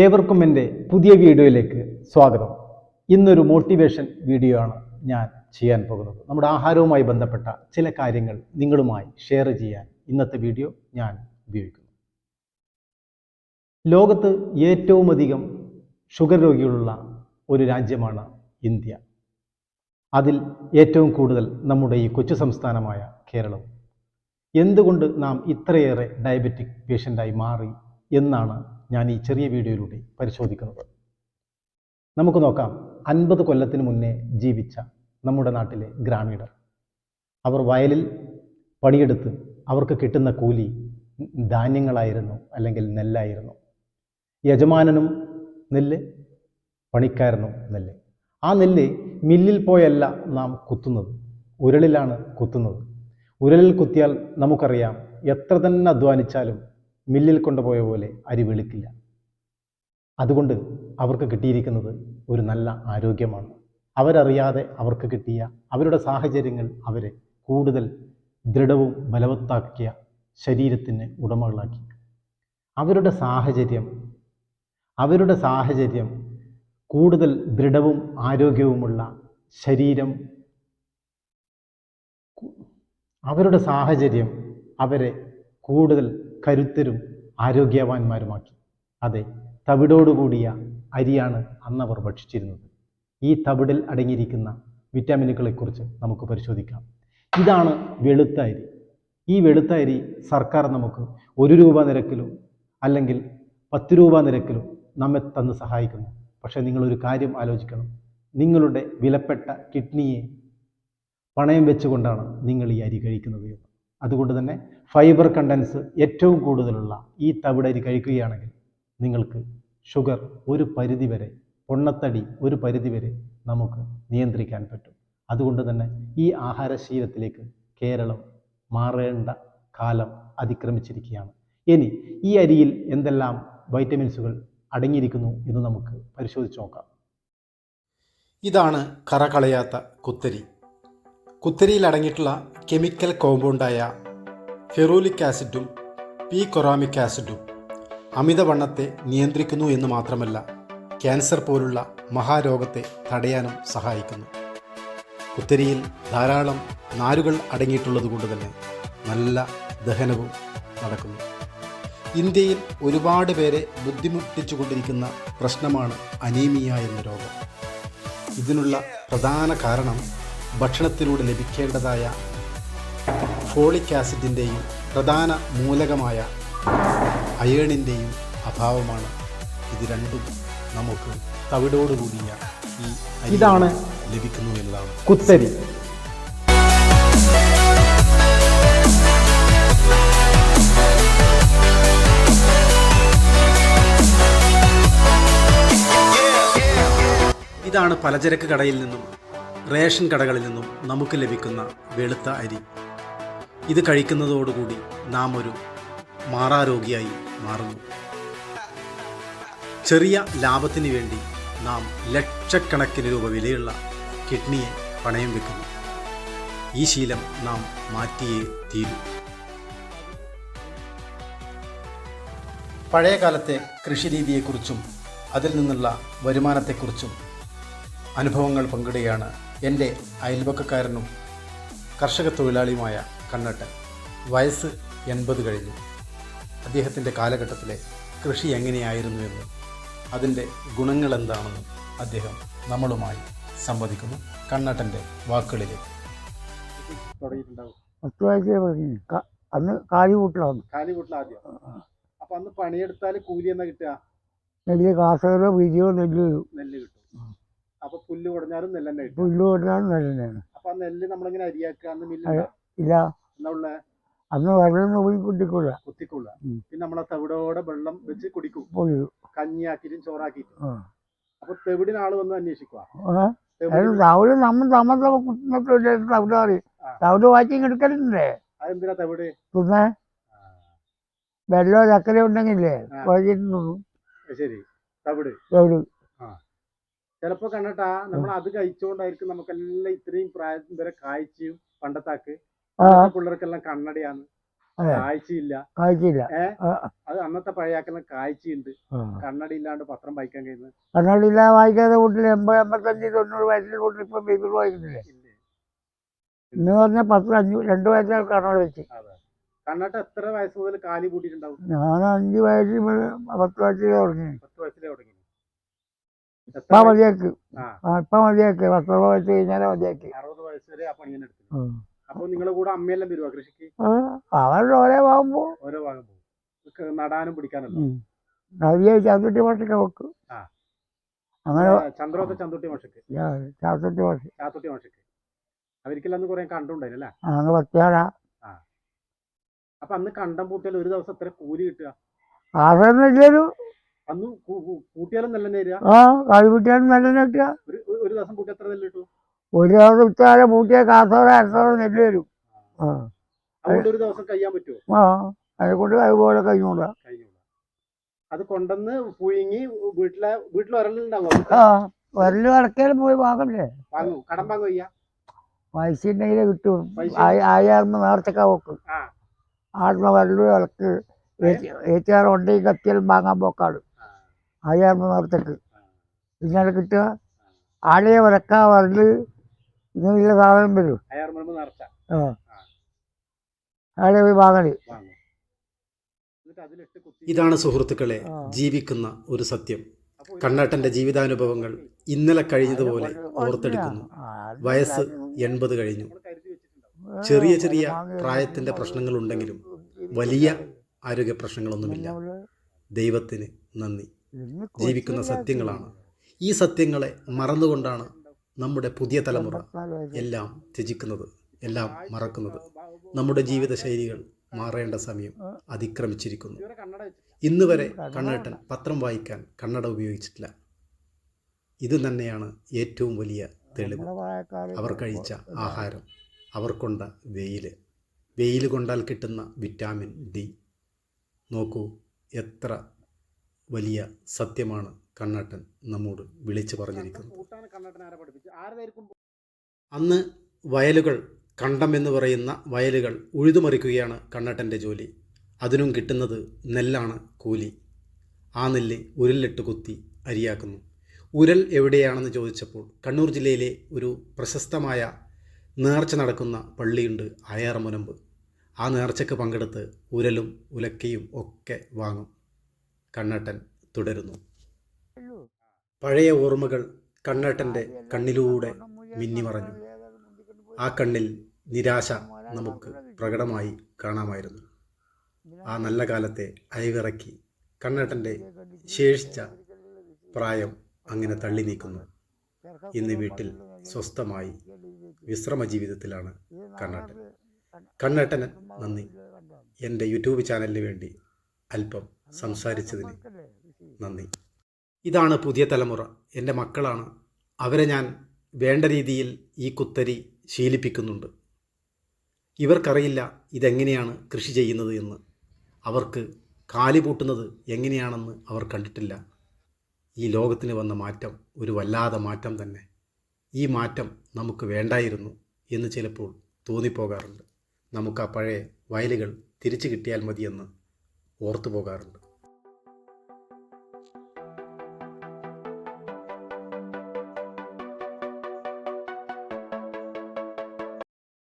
ഏവർക്കും എന്റെ പുതിയ വീഡിയോയിലേക്ക് സ്വാഗതം. ഇന്നൊരു മോട്ടിവേഷൻ വീഡിയോ ആണ് ഞാൻ ചെയ്യാൻ പോകുന്നത്. നമ്മുടെ ആഹാരവുമായി ബന്ധപ്പെട്ട ചില കാര്യങ്ങൾ നിങ്ങളുമായി ഷെയർ ചെയ്യാൻ ഇന്നത്തെ വീഡിയോ ഞാൻ ഉപയോഗിക്കുന്നു. ലോകത്ത് ഏറ്റവും അധികം ഷുഗർ രോഗികളുള്ള ഒരു രാജ്യമാണ് ഇന്ത്യ. അതിൽ ഏറ്റവും കൂടുതൽ നമ്മുടെ ഈ കൊച്ചു സംസ്ഥാനമായ കേരളം. എന്തുകൊണ്ട് നാം ഇത്രയേറെ ഡയബറ്റിക് പേഷ്യന്റായി മാറി എന്നാണ് ഞാൻ ഈ ചെറിയ വീഡിയോയിലൂടെ പരിശോധിക്കുന്നത്. നമുക്ക് നോക്കാം അൻപത് കൊല്ലത്തിന് മുന്നേ ജീവിച്ച നമ്മുടെ നാട്ടിലെ ഗ്രാമീണർ. അവർ വയലിൽ പണിയെടുത്ത് അവർക്ക് കിട്ടുന്ന കൂലി ധാന്യങ്ങളായിരുന്നു അല്ലെങ്കിൽ നെല്ലായിരുന്നു. യജമാനനും നെല്ല് പണിക്കാരനും നെല്ല്. ആ നെല്ല് മില്ലിൽ പോയല്ല നാം കുത്തുന്നത് ഉരളിലാണ് കുത്തുന്നത്. ഉരലിൽ കുത്തിയാൽ നമുക്കറിയാം എത്ര തന്നെ അധ്വാനിച്ചാലും മില്ലിൽ കൊണ്ടുപോയ പോലെ അരി വെളുക്കില്ല. അതുകൊണ്ട് അവർക്ക് കിട്ടിയിരിക്കുന്നത് ഒരു നല്ല ആരോഗ്യമാണ്. അവരറിയാതെ അവർക്ക് കിട്ടിയ അവരുടെ സാഹചര്യങ്ങൾ അവരെ കൂടുതൽ ദൃഢവും ബലവത്താക്കിയ ശരീരത്തിന് ഉടമകളാക്കി. അവരുടെ സാഹചര്യം അവരുടെ സാഹചര്യം കൂടുതൽ ദൃഢവും ആരോഗ്യവുമുള്ള ശരീരം അവരുടെ സാഹചര്യം അവരെ കൂടുതൽ കരുത്തരും ആരോഗ്യവാന്മാരുമാക്കി. അതെ തവിടോടുകൂടിയ അരിയാണ് അന്ന് അവർ ഭക്ഷിച്ചിരുന്നത്. ഈ തവിടിൽ അടങ്ങിയിരിക്കുന്ന വിറ്റാമിനുകളെക്കുറിച്ച് നമുക്ക് പരിശോധിക്കാം. ഇതാണ് വെളുത്ത അരി. ഈ വെളുത്ത അരി സർക്കാർ നമുക്ക് ഒരു രൂപ നിരക്കിലും അല്ലെങ്കിൽ പത്ത് രൂപ നിരക്കിലും നമ്മെ തന്ന് സഹായിക്കുന്നു. പക്ഷേ നിങ്ങളൊരു കാര്യം ആലോചിക്കണം. നിങ്ങളുടെ വിലപ്പെട്ട കിഡ്നിയെ പണയം വെച്ചുകൊണ്ടാണ് നിങ്ങൾ ഈ അരി കഴിക്കുന്നത് അതുകൊണ്ട് തന്നെ ഫൈബർ കണ്ടൻസ് ഏറ്റവും കൂടുതലുള്ള ഈ തവിടരി കഴിക്കുകയാണെങ്കിൽ നിങ്ങൾക്ക് ഷുഗർ ഒരു പരിധിവരെ പൊണ്ണത്തടി ഒരു പരിധിവരെ നമുക്ക് നിയന്ത്രിക്കാൻ പറ്റും. അതുകൊണ്ട് തന്നെ ഈ ആഹാരശീലത്തിലേക്ക് കേരളം മാറേണ്ട കാലം അതിക്രമിച്ചിരിക്കുകയാണ്. ഇനി ഈ അരിയിൽ എന്തെല്ലാം വൈറ്റമിൻസുകൾ അടങ്ങിയിരിക്കുന്നു എന്ന് നമുക്ക് പരിശോധിച്ച് നോക്കാം. ഇതാണ് കറകളയാത്ത കുത്തരി. കുത്തരിയിൽ അടങ്ങിയിട്ടുള്ള കെമിക്കൽ കോമ്പൗണ്ടായ ഫെറോലിക് ആസിഡും പി കൊറാമിക് ആസിഡും അമിതവണ്ണത്തെ നിയന്ത്രിക്കുന്നു എന്ന് മാത്രമല്ല ക്യാൻസർ പോലുള്ള മഹാരോഗത്തെ തടയാനും സഹായിക്കുന്നു. കുത്തരിയിൽ ധാരാളം നാരുകൾ അടങ്ങിയിട്ടുള്ളത് കൊണ്ട് തന്നെ നല്ല ദഹനവും നടക്കുന്നു. ഇന്ത്യയിൽ ഒരുപാട് പേരെ ബുദ്ധിമുട്ടിച്ചുകൊണ്ടിരിക്കുന്ന പ്രശ്നമാണ് അനീമിയ എന്ന രോഗം. ഇതിനുള്ള പ്രധാന കാരണം ഭക്ഷണത്തിലൂടെ ലഭിക്കേണ്ടതായ ഫോളിക് ആസിഡിന്റെയും പ്രധാന മൂലകമായ അയേണിന്റെയും അഭാവമാണ്. ഇത് രണ്ടും നമുക്ക് തവിടോടുകൂടിയ ഈ ഇതാണ് ലഭിക്കുന്നു എന്നതാണ്. കുത്തരി. ഇതാണ് പലചരക്ക് കടയിൽ നിന്നും റേഷൻ കടകളിൽ നിന്നും നമുക്ക് ലഭിക്കുന്ന വെളുത്ത അരി. ഇത് കഴിക്കുന്നതോടുകൂടി നാം ഒരു മാറാരോഗിയായി മാറുന്നു. ചെറിയ ലാഭത്തിന് വേണ്ടി നാം ലക്ഷക്കണക്കിന് രൂപ വിലയുള്ള കിഡ്നിയെ പണയം വെക്കുന്നു. ഈ ശീലം നാം മാറ്റിയേ തീരൂ. പഴയ കാലത്തെ കൃഷിരീതിയെക്കുറിച്ചും അതിൽ നിന്നുള്ള വരുമാനത്തെക്കുറിച്ചും അനുഭവങ്ങൾ പങ്കിടുകയാണ് എന്റെ അയൽപക്കക്കാരനും കർഷക തൊഴിലാളിയുമായ കണ്ണട്ടൻ. വയസ്സ് എൺപത് കഴിഞ്ഞു. അദ്ദേഹത്തിന്റെ കാലഘട്ടത്തിലെ കൃഷി എങ്ങനെയായിരുന്നു എന്നും അതിന്റെ ഗുണങ്ങൾ എന്താണെന്നും അദ്ദേഹം നമ്മളുമായി സംവദിക്കുന്നു. കണ്ണട്ടന്റെ വാക്കുകളിലേക്ക്. പത്ത് വയസ്സേ അന്ന് കാലിവൂട്ടിലാണ് കാലിവൂട്ടിലാദ്യം അപ്പൊ അന്ന് പണിയെടുത്താൽ കൂലി എന്നാ കിട്ടുക? നെല്ല് കാസകരോ വിരിയോ നെല്ല് നെല്ല് കിട്ടും. അപ്പൊ പുല്ല് കുറഞ്ഞാലും നെല്ല് തന്നെ കിട്ടും പുല്ല് കൊണ്ടാണ് നെല്ല് തന്നെയാണ് അപ്പൊ ആ നെല്ല് നമ്മളിങ്ങനെ അരിയാക്കുക അന്ന്. മില്ല് ഇല്ല. എന്നുള്ള അന്ന് വെള്ളം പോയി കുട്ടിക്കൂല കുത്തിക്കൊള്ള ഉം. പിന്നെ നമ്മളെ തവിടോടെ വെള്ളം വെച്ച് കുടിക്കും. പോയി. കഞ്ഞിയാക്കിയിട്ടും ചോറാക്കിയിട്ടും. ആ. അപ്പൊ തെവിടിന് ആൾ വന്ന് അന്വേഷിക്കുക ആ? അത് തവിട് നമ്മൾ നമ്മൾ കുത്തുന്നൊക്കെ തവിട് അറിയും ആ. തവിട് വാറ്റി എടുക്കലുണ്ടേ? അതെന്തിനാ തെവിട്? പിന്നെ വെള്ളം ചക്കര ഉണ്ടെങ്കിലേ ആ. വൈകിട്ട് തിന്നും. അത് ശരി. തവിട്. തവിട്. ചിലപ്പോ കണ്ടിട്ടാ നമ്മൾ അത് കഴിച്ചുകൊണ്ടായിരിക്കും നമുക്കെല്ലാം ഇത്രയും പ്രായം വരെ കാഴ്ചയും പണ്ടത്താക്ക്. പിള്ളേർക്കെല്ലാം കണ്ണടയാണ്. കാഴ്ചയില്ല. കാഴ്ചയില്ല. അത് അന്നത്തെ പഴയാക്കെല്ലാം കാഴ്ചയുണ്ട്. കണ്ണടി കണ്ണട ഇല്ലാണ്ട് പത്രം വായിക്കാൻ കഴിയുന്നത്. കണ്ണടിയില്ല വായിക്കാതെ വീട്ടിൽ എൺപത് എൺപത്തഞ്ച് തൊണ്ണൂറ് വയസ്സിൽ വീട്ടിൽ ഇപ്പം ബൈബിൾ വായിക്കുന്നില്ലേ? എന്ന് പറഞ്ഞാൽ പത്ത് അഞ്ച് രണ്ട് വയസ്സിൽ കണ്ണട വെച്ച്. കണ്ണട്ട കണ്ണട എത്ര വയസ്സ് മുതൽ കാലി കൂട്ടിയിട്ടുണ്ടാവും ഞാൻ അഞ്ച് വയസ്സിൽ പത്ത് വയസ്സിലേ തുടങ്ങി. പത്ത് വയസ്സിലേ തുടങ്ങി. ഇപ്പം മതിയാക്ക്. ആ. ഇപ്പം മതിയാക്കി. പത്തോളം വയസ്സ് കഴിഞ്ഞാലേ മതിയാക്കി. അറുപത് വയസ്സ് വരെ ആ പണിയെ എടുത്തു അപ്പൊ നിങ്ങളെ കൂടെ അമ്മയെല്ലാം വരുവാ കൃഷിക്ക്? അവരുടെ ഓരോ ഭാഗം പോകും ഇതൊക്കെ നടാനും പിടിക്കാനല്ലോ? നദിയെ ചാത്തുട്ടി ഭാഷയ്ക്ക് വെക്കും. അങ്ങനെ ചന്ദ്രോത്ത ചന്തുട്ടി മാഷക്ക് ചാത്തുട്ടി ഭാഷ ചാത്തുട്ടി മഷക്ക് അവർക്കെല്ലാം അന്ന് കുറെ പത്തിയാട അപ്പൊ അന്ന് കണ്ടം പൂട്ടിയാൽ ഒരു ദിവസം എത്ര കൂലി കിട്ടുക? അതൊന്നും അന്ന് ആ കാലിക്കുട്ടിയാലും നല്ല നെട്ടുക ഒരു ദിവസം കൂട്ടി എത്ര നെല്ല് കിട്ടും? ഒരു ദിവസം ഉച്ചാരെ പൂട്ടിയ കാസോടെ അരസോടെ നെല്ല് വരും. ആ. ഒരു ദിവസം കഴിയാൻ പറ്റുമോ ആ അതിനെ കൊണ്ട് അതുപോലെ കഴിഞ്ഞൂടാ അത് കൊണ്ടുവന്ന് പുഴുങ്ങി വീട്ടിലെ വീട്ടിൽ ഒരലുണ്ടാവും ആ വരൽ വടക്കേലും പോയി വാങ്ങണ്ടേ? വാങ്ങും. കടം വാങ്ങും ചെയ്യാ? പൈസ ഉണ്ടെങ്കിലേ കിട്ടും? ആയാറുമ്പോ നേർച്ചക്ക വെക്കും ആ. ആടുന്ന വരൽ വിളക്ക് ഏറ്റാറ് ഉണ്ടെങ്കിൽ കത്തിയാലും വാങ്ങാൻ പോക്കാട് ആയാറുമ്പോ നേർച്ചക്ക് ഇങ്ങനെ കിട്ടുക. ആളെ വരക്കാ വരൽ ഇങ്ങനെയുള്ള സാധനം വരും. ആ. ആളെ പോയി വാങ്ങൽ. ഇതാണ് സുഹൃത്തുക്കളെ ജീവിക്കുന്ന ഒരു സത്യം. കണ്ണാട്ടന്റെ കണ്ണാട്ടന്റെ ജീവിതാനുഭവങ്ങൾ ഇന്നലെ കഴിഞ്ഞതുപോലെ ഓർത്തെടുക്കുന്നു. വയസ്സ് എൺപത് കഴിഞ്ഞു. ചെറിയ ചെറിയ ചെറിയ പ്രായത്തിന്റെ പ്രശ്നങ്ങളുണ്ടെങ്കിലും വലിയ ആരോഗ്യ പ്രശ്നങ്ങളൊന്നുമില്ല ദൈവത്തിന് നന്ദി. ജീവിക്കുന്ന സത്യങ്ങളാണ്. ഈ സത്യങ്ങളെ മറന്നുകൊണ്ടാണ് നമ്മുടെ പുതിയ തലമുറ എല്ലാം ത്യജിക്കുന്നത് എല്ലാം മറക്കുന്നത്. നമ്മുടെ ജീവിത ശൈലികൾ മാറേണ്ട സമയം അതിക്രമിച്ചിരിക്കുന്നു. ഇന്ന് വരെ കണ്ണേട്ടൻ പത്രം വായിക്കാൻ കണ്ണട ഉപയോഗിച്ചിട്ടില്ല. ഇത് തന്നെയാണ് ഏറ്റവും വലിയ തെളിവ്. അവർ കഴിച്ച ആഹാരം അവർ കൊണ്ട വെയിൽ വെയിൽ കൊണ്ടാൽ കിട്ടുന്ന വിറ്റാമിൻ ഡി. നോക്കൂ എത്ര വലിയ സത്യമാണ് കണ്ണാട്ടൻ നമ്മോട് വിളിച്ചു പറഞ്ഞിരിക്കുന്നത്. അന്ന് വയലുകൾ കണ്ടം എന്ന് പറയുന്ന വയലുകൾ ഉഴുതുമറിക്കുകയാണ് കണ്ണട്ടന്റെ ജോലി. അതിനും കിട്ടുന്നത് നെല്ലാണ് കൂലി. ആ നെല്ല് ഉരലിട്ട് കുത്തി അരിയാക്കുന്നു. ഉരൽ എവിടെയാണെന്ന് ചോദിച്ചപ്പോൾ കണ്ണൂർ ജില്ലയിലെ ഒരു പ്രശസ്തമായ നേർച്ച നടക്കുന്ന പള്ളിയുണ്ട് അയാറമുനമ്പ് ആ നേർച്ചയ്ക്ക് പങ്കെടുത്ത് ഉരലും ഉലക്കയും ഒക്കെ വാങ്ങും. കണ്ണട്ടൻ തുടരുന്നു. പഴയ ഓർമ്മകൾ കണ്ണേട്ടന്റെ കണ്ണിലൂടെ മിന്നിമറഞ്ഞു. ആ കണ്ണിൽ നിരാശ നമുക്ക് പ്രകടമായി കാണാമായിരുന്നു. ആ നല്ല കാലത്തെ അയവിറക്കി കണ്ണേട്ടന്റെ ശേഷിച്ച പ്രായം അങ്ങനെ തള്ളി നീക്കുന്നു. ഇന്ന് വീട്ടിൽ സ്വസ്ഥമായി വിശ്രമ ജീവിതത്തിലാണ് കണ്ണേട്ടൻ. കണ്ണേട്ടന് നന്ദി. എന്റെ യൂട്യൂബ് ചാനലിന് വേണ്ടി അല്പം സംസാരിച്ചതിന്. നന്ദി. ഇതാണ് പുതിയ തലമുറ. എന്റെ മക്കളാണ്. അവരെ ഞാൻ വേണ്ട രീതിയിൽ ഈ കുത്തരി ശീലിപ്പിക്കുന്നുണ്ട്. ഇവർക്കറിയില്ല ഇതെങ്ങനെയാണ് കൃഷി ചെയ്യുന്നത് എന്ന്. അവർക്ക് കാലി പൂട്ടുന്നത് എങ്ങനെയാണെന്ന് അവർ കണ്ടിട്ടില്ല. ഈ ലോകത്തിന് വന്ന മാറ്റം ഒരു വല്ലാതെ മാറ്റം തന്നെ. ഈ മാറ്റം നമുക്ക് വേണ്ടായിരുന്നു എന്ന് ചിലപ്പോൾ തോന്നിപ്പോകാറുണ്ട്. നമുക്ക് ആ പഴയ വയലുകൾ തിരിച്ചു കിട്ടിയാൽ മതിയെന്ന് ഓർത്തു പോകാറുണ്ട്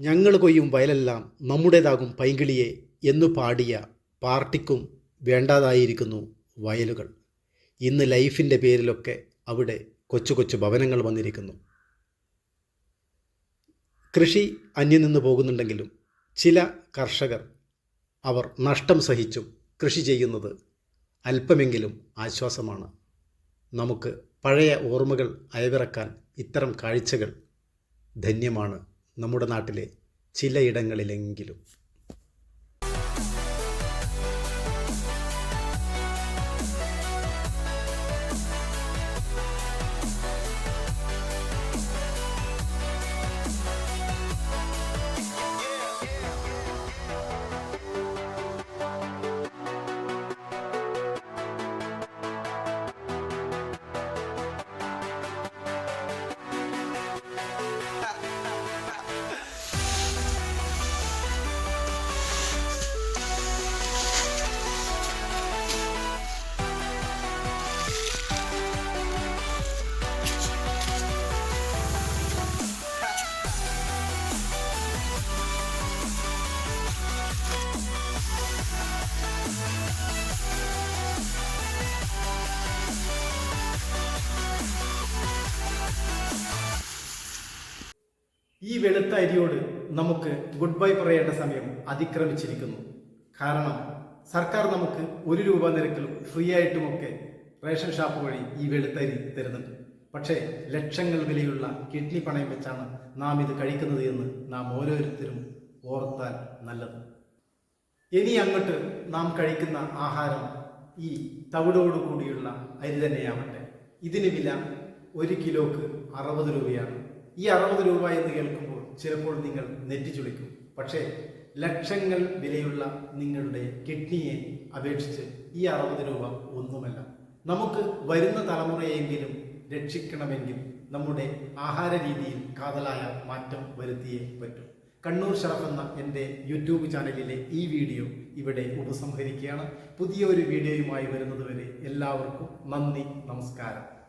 ഞങ്ങൾ കൊയ്യും വയലെല്ലാം നമ്മുടേതാകും പൈങ്കിളിയെ എന്നു പാടിയ പാർട്ടിക്കും വേണ്ടാതായിരിക്കുന്നു വയലുകൾ. ഇന്ന് ലൈഫിന്റെ പേരിലൊക്കെ അവിടെ കൊച്ചു കൊച്ചു ഭവനങ്ങൾ വന്നിരിക്കുന്നു. കൃഷി അന്യം നിന്ന് പോകുന്നുണ്ടെങ്കിലും ചില കർഷകർ അവർ നഷ്ടം സഹിച്ചും കൃഷി ചെയ്യുന്നത് അല്പമെങ്കിലും ആശ്വാസമാണ്. നമുക്ക് പഴയ ഓർമ്മകൾ അയവിറക്കാൻ ഇത്തരം കാഴ്ചകൾ ധന്യമാണ്. നമ്മുടെ നാട്ടിലെ ചിലയിടങ്ങളിലെങ്കിലും. ഈ വെളുത്ത അരിയോട് നമുക്ക് ഗുഡ് ബൈ പറയേണ്ട സമയം അതിക്രമിച്ചിരിക്കുന്നു. കാരണം സർക്കാർ നമുക്ക് ഒരു രൂപ നിരക്കിലും ഫ്രീ ആയിട്ടുമൊക്കെ റേഷൻ ഷാപ്പ് വഴി ഈ വെളുത്ത അരി തരുന്നുണ്ട്. പക്ഷേ ലക്ഷങ്ങൾ വിലയുള്ള കിഡ്നി പണയം വെച്ചാണ് നാം ഇത് കഴിക്കുന്നത് എന്ന് നാം ഓരോരുത്തരും ഓർത്താൽ നല്ലത്. ഇനി അങ്ങോട്ട് നാം കഴിക്കുന്ന ആഹാരം ഈ തവിടോടു കൂടിയുള്ള അരി തന്നെയാവട്ടെ. ഇതിന് വില ഒരു കിലോക്ക് അറുപത് രൂപയാണ്. ഈ അറുപത് രൂപ എന്ന് കേൾക്കുമ്പോൾ ചിലപ്പോൾ നിങ്ങൾ നെറ്റിച്ചുളിക്കും പക്ഷേ ലക്ഷങ്ങൾ വിലയുള്ള നിങ്ങളുടെ കിഡ്നിയെ അപേക്ഷിച്ച് ഈ അറുപത് രൂപ ഒന്നുമല്ല. നമുക്ക് വരുന്ന തലമുറയെങ്കിലും രക്ഷിക്കണമെങ്കിൽ നമ്മുടെ ആഹാര രീതിയിൽ കാതലായ മാറ്റം വരുത്തിയേ പറ്റൂ. കണ്ണൂർ ഷറഫ് എന്ന എന്റെ യൂട്യൂബ് ചാനലിലെ ഈ വീഡിയോ ഇവിടെ ഉപസംഹരിക്കുകയാണ്. പുതിയ ഒരു വീഡിയോയുമായി വരുന്നതുവരെ എല്ലാവർക്കും നന്ദി നമസ്കാരം.